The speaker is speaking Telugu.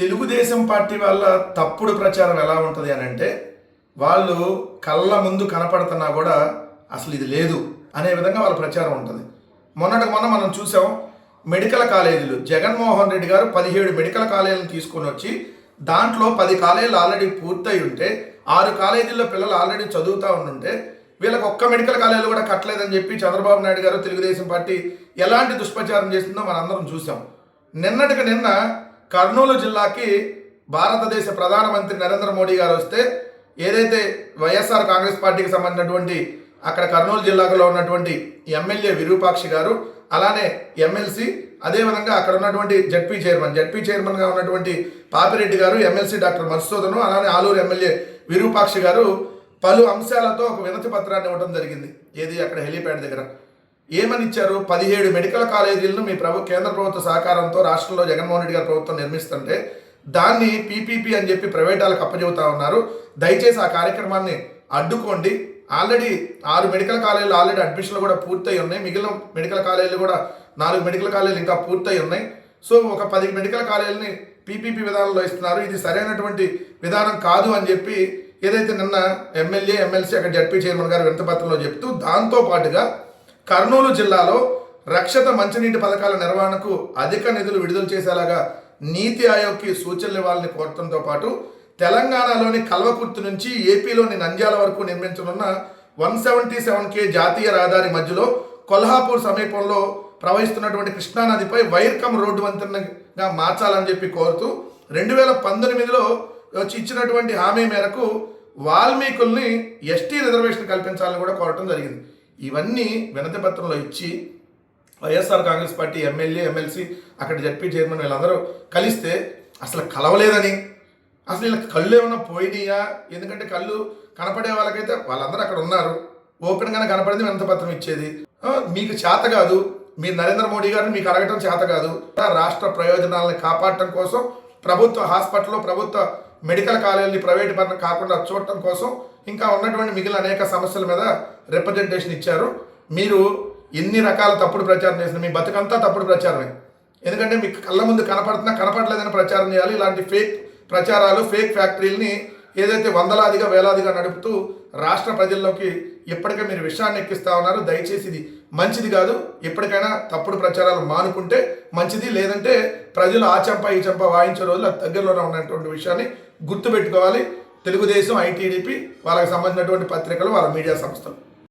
తెలుగుదేశం పార్టీ వాళ్ళ తప్పుడు ప్రచారం ఎలా ఉంటుంది అని అంటే వాళ్ళు కళ్ళ ముందు కనపడుతున్నా కూడా అసలు ఇది లేదు అనే విధంగా వాళ్ళ ప్రచారం ఉంటుంది. మొన్నటికి మొన్న మనం చూసాం మెడికల్ కాలేజీలు జగన్మోహన్ రెడ్డి గారు పదిహేడు మెడికల్ కాలేజీలను తీసుకొని వచ్చి దాంట్లో పది కాలేజీలు ఆల్రెడీ పూర్తయి ఉంటే ఆరు కాలేజీల్లో పిల్లలు ఆల్రెడీ చదువుతూ ఉండుంటే వీళ్ళకి ఒక్క మెడికల్ కాలేజీలు కూడా కట్టలేదని చెప్పి చంద్రబాబు నాయుడు గారు తెలుగుదేశం పార్టీ ఎలాంటి దుష్ప్రచారం చేస్తుందో మనందరం చూసాం. నిన్నటికి నిన్న కర్నూలు జిల్లాకి భారతదేశ ప్రధానమంత్రి నరేంద్ర మోడీ గారు వస్తే ఏదైతే వైఎస్ఆర్ కాంగ్రెస్ పార్టీకి సంబంధించినటువంటి అక్కడ కర్నూలు జిల్లాలో ఉన్నటువంటి ఎమ్మెల్యే విరూపాక్షి గారు అలానే ఎమ్మెల్సీ అదేవిధంగా అక్కడ ఉన్నటువంటి జడ్పీ చైర్మన్ జడ్పీ చైర్మన్గా ఉన్నటువంటి పాపిరెడ్డి గారు ఎమ్మెల్సీ డాక్టర్ మధుసూదను అలానే ఆలూరు ఎమ్మెల్యే విరూపాక్షి గారు పలు అంశాలతో ఒక వినతి పత్రాన్ని ఇవ్వడం జరిగింది. ఏది? అక్కడ హెలీప్యాడ్ దగ్గర. ఏమని ఇచ్చారు పదిహేడు మెడికల్ కాలేజీలను మీ ప్రభు కేంద్ర ప్రభుత్వ సహకారంతో రాష్ట్రంలో జగన్మోహన్ రెడ్డి గారి ప్రభుత్వం నిర్మిస్తుంటే దాన్ని పీపీపీ అని చెప్పి ప్రైవేటాలకు అప్పజెబుతా ఉన్నారు. దయచేసి ఆ కార్యక్రమాన్ని అడ్డుకోండి. ఆల్రెడీ ఆరు మెడికల్ కాలేజీలు ఆల్రెడీ అడ్మిషన్లు కూడా పూర్తయి ఉన్నాయి. మిగిలిన మెడికల్ కాలేజీలు కూడా నాలుగు మెడికల్ కాలేజీలు ఇంకా పూర్తయి ఉన్నాయి. సో ఒక పది మెడికల్ కాలేజీలని పీపీపీ విధానంలో ఇస్తున్నారు. ఇది సరైనటువంటి విధానం కాదు అని చెప్పి ఏదైతే నిన్న ఎమ్మెల్యే ఎమ్మెల్సీ అక్కడ జడ్పీ చైర్మన్ గారు వింతపత్రంలో చెప్తూ దాంతో పాటుగా కర్నూలు జిల్లాలో రక్షిత మంచినీటి పథకాల నిర్వహణకు అధిక నిధులు విడుదల చేసేలాగా నీతి ఆయోగ్కి సూచనలు ఇవ్వాలని కోరటంతో పాటు తెలంగాణలోని కల్వకుర్తి నుంచి ఏపీలోని నంద్యాల వరకు నిర్మించనున్న వన్ సెవెంటీ సెవెన్ కే జాతీయ రహదారి మధ్యలో కొల్హాపూర్ సమీపంలో ప్రవహిస్తున్నటువంటి కృష్ణానదిపై వైర్కమ్ రోడ్డు వంతెనగా మార్చాలని చెప్పి కోరుతూ రెండు వేల పంతొమ్మిదిలో ఇచ్చినటువంటి హామీ మేరకు వాల్మీకుల్ని ఎస్టీ రిజర్వేషన్ కల్పించాలని కూడా కోరటం జరిగింది. ఇవన్నీ వినతి పత్రంలో ఇచ్చి YSR Congress party MLA MLC అక్కడ జడ్పీ చైర్మన్ వీళ్ళందరూ కలిస్తే అసలు కలవలేదని. అసలు వీళ్ళకి కళ్ళు ఏమైనా పోయినాయా? ఎందుకంటే కళ్ళు కనపడే వాళ్ళకైతే వాళ్ళందరూ అక్కడ ఉన్నారు. ఓపెన్గానే కనపడింది వినతి పత్రం ఇచ్చేది. మీకు చేత కాదు. మీ నరేంద్ర మోడీ గారిని మీకు అడగటం చేత కాదు. రాష్ట్ర ప్రయోజనాలను కాపాడటం కోసం ప్రభుత్వ హాస్పిటల్లో ప్రభుత్వ మెడికల్ కాలేజీని ప్రైవేట్ పరం కాకుండా చూడటం కోసం ఇంకా ఉన్నటువంటి మిగిలిన అనేక సమస్యల మీద రిప్రజెంటేషన్ ఇచ్చారు. మీరు ఎన్ని రకాల తప్పుడు ప్రచారం చేసిన మీ బతుకంతా తప్పుడు ప్రచారమే. ఎందుకంటే మీకు కళ్ళ ముందు కనపడుతున్నా కనపడలేదని ప్రచారం చేయాలి. ఇలాంటి ఫేక్ ప్రచారాలు ఫేక్ ఫ్యాక్టరీలని ఏదైతే వందలాదిగా వేలాదిగా నడుపుతూ రాష్ట్ర ప్రజల్లోకి ఇప్పటికే మీరు విషయాన్ని ఎక్కిస్తా ఉన్నారు. దయచేసి ఇది మంచిది కాదు. ఎప్పటికైనా తప్పుడు ప్రచారాలు మానుకుంటే మంచిది. లేదంటే ప్రజలు ఆ చెంప ఈ చెంప వాయించే రోజులు దగ్గరలోనే ఉన్నటువంటి విషయాన్ని గుర్తుపెట్టుకోవాలి. తెలుగుదేశం ఐటీడీపీ వాళ్ళకి సంబంధించినటువంటి పత్రికలు వాళ్ళ మీడియా సంస్థలు.